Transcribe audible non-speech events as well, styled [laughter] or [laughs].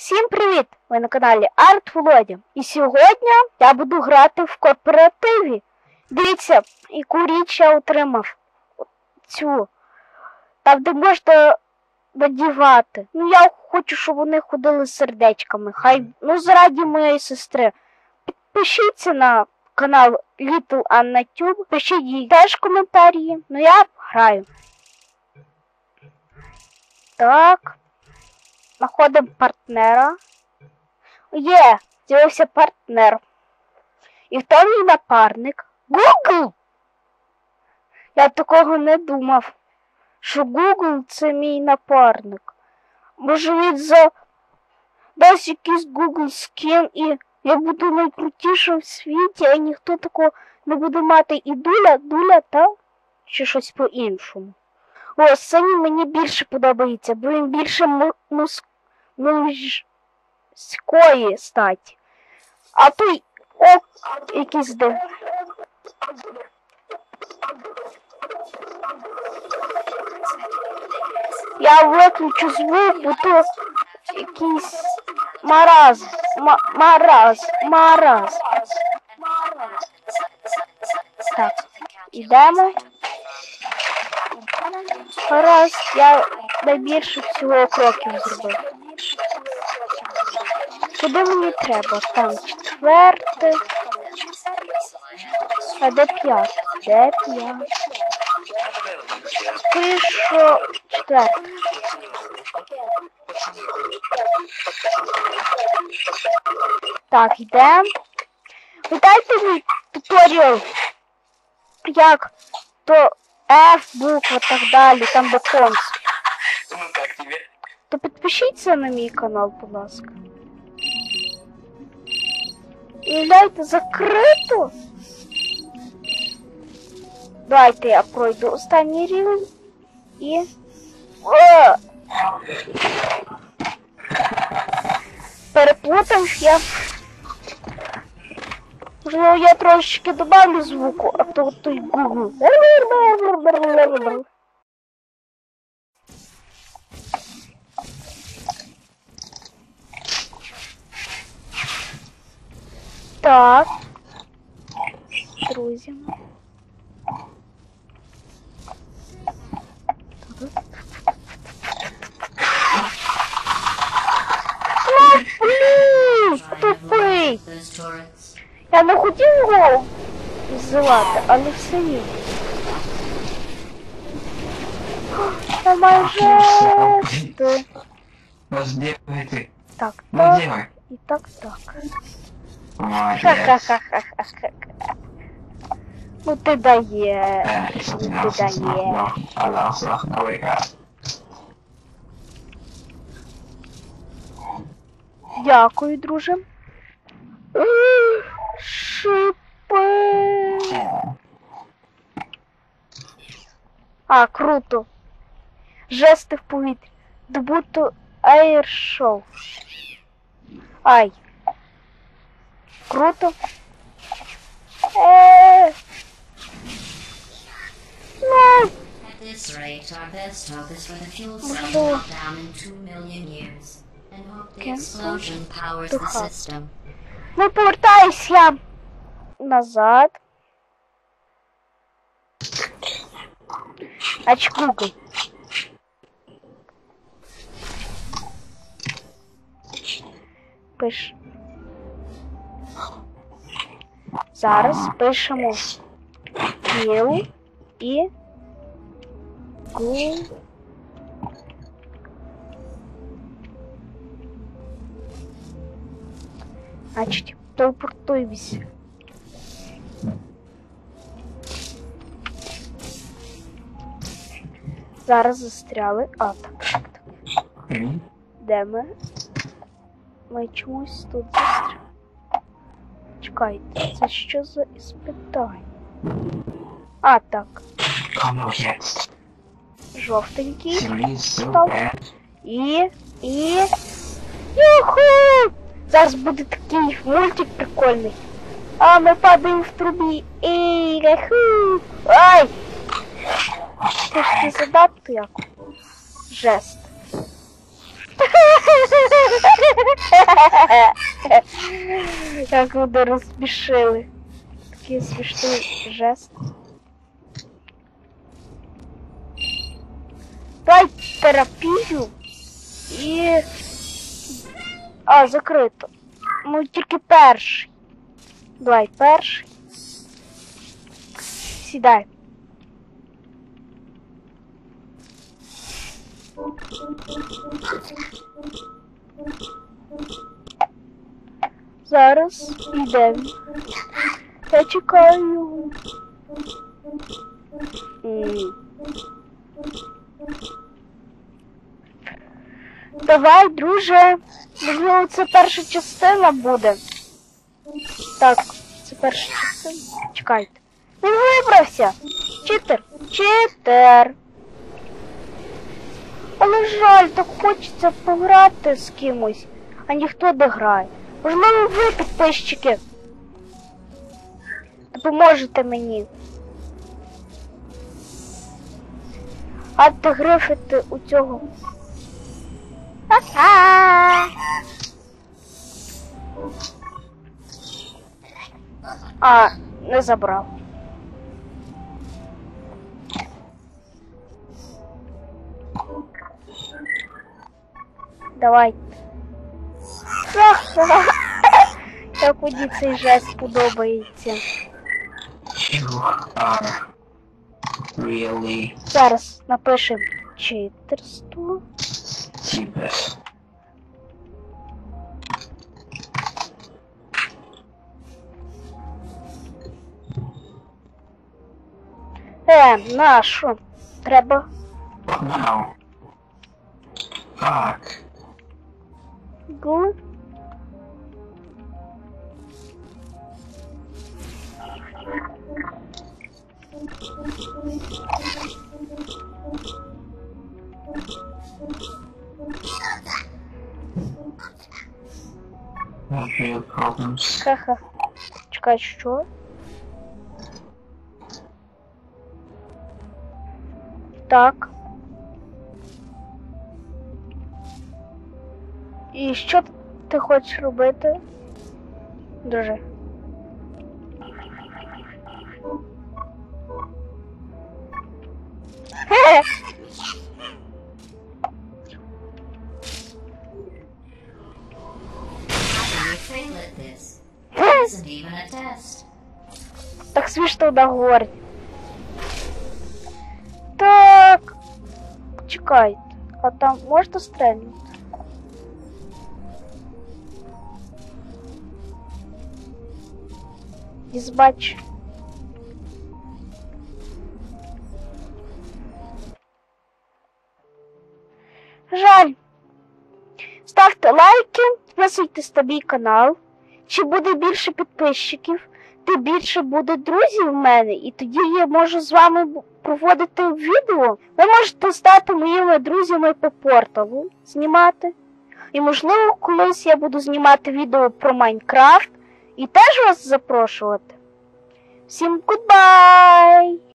Всім привіт! Ви на каналі Арт Володя. І сьогодні я буду грати в кооперативі. Дивіться, яку річ я отримав. Цю. Там, де можна надівати. Ну, я хочу, щоб вони ходили з сердечками. Хай, ну, заради моєї сестри. Підпишіться на канал Little Anna Tube. Пишіть їй теж коментарі. Ну я граю. Так. Знаходимо партнера. Є, з'явився партнер. І хто мій напарник? Google! Я такого не думав, що Google це мій напарник. Може він за дасть якийсь Google скін і я буду найкрутішим в світі, а ніхто такого не буде мати і дуля, дуля, та чи щось по-іншому. О, синій мені більше подобається, бо він більше му- мус- мужської статі. А той о, якийсь див. Я виключу звук, бо то якийсь мараз. Ма- мараз. Мараз. Так, ідемо. Раз, я найбільше всього кроків зробив. Куди мені треба? Там четверте. А де п'яте? Де п'яте? Що четверте? Так, йдемо. Вітайте мій туторіал. Як то F буква так далі, там до конц. Как тебе? То підпишіться на мій канал, будь ласка. І гляньте, закрито. Давайте я пройду останній рівень. І. О! Переплутав я. Можливо, я трошечки добавлю звуку, а то той Google. Так. Друзі. Ну, блін, тупий. Those turrets. Я не хотів його взивати, але все рівно. Я майже... жести. Ну сделай ты. Так, Ну так, делай. і так, так. Молодец. Ну alle Sachen, aber egal. Дякую, друже. Шипи. А, круто. Жести в повітрі. Добуто аєршоу. Ай. Круто. Е. Ну, At this rate, our best hope is for the fuel Oh, cell to no. melt down in two million years. And hope the Cancel explosion powers to the hub. system. ну повертаюсь я назад. Google. Пиш. Зараз пишемо kill і Google. Значить, телепортуємося. Зараз застряли. А, так, так, так. Де ми? Ми чомусь тут застряли. Чекайте, це що за іспитання? А, так. Жовтенький. So І. І. Юху! Зараз буде такий мультик прикольний. А ми падаємо в трубі. І раху. Ай! Це ж не задатку як. Жест. [laughs] Як вони розсмішили. Такий смішний жест. Дай терапію і. А, закрито. Ну, тільки перший. Давай, перший. Сідай. Зараз він. Я чекаю його. Давай, друже. Можливо, це перша частина буде. Так, це перша частина. Чекайте. Він вибрався. Читер. Читер. Жаль, так хочеться пограти з кимось, а ніхто не грає. Можливо, ви, підписчики, допоможете мені. Антигрифити у цього. Ха-ха! А, не забрав. Давай. Як мені цей жест подобається. Really Зараз напишемо читерство. Е, нашу. Треба. No real problems. Ха-ха. Чекай, що? Так. І що ти хочеш робити? Друже. [laughs] Так смішно на горі. Так. Чекайте. А там можна стрельнути? Дізбач. Жаль. Ставте лайки, підписуйтесь на канал. Чи буде більше підписчиків, тим більше буде друзів в мене, і тоді я можу з вами проводити відео. Ви можете стати моїми друзями по порталу, знімати. І можливо, колись я буду знімати відео про Майнкрафт і теж вас запрошувати. Всім гудбай!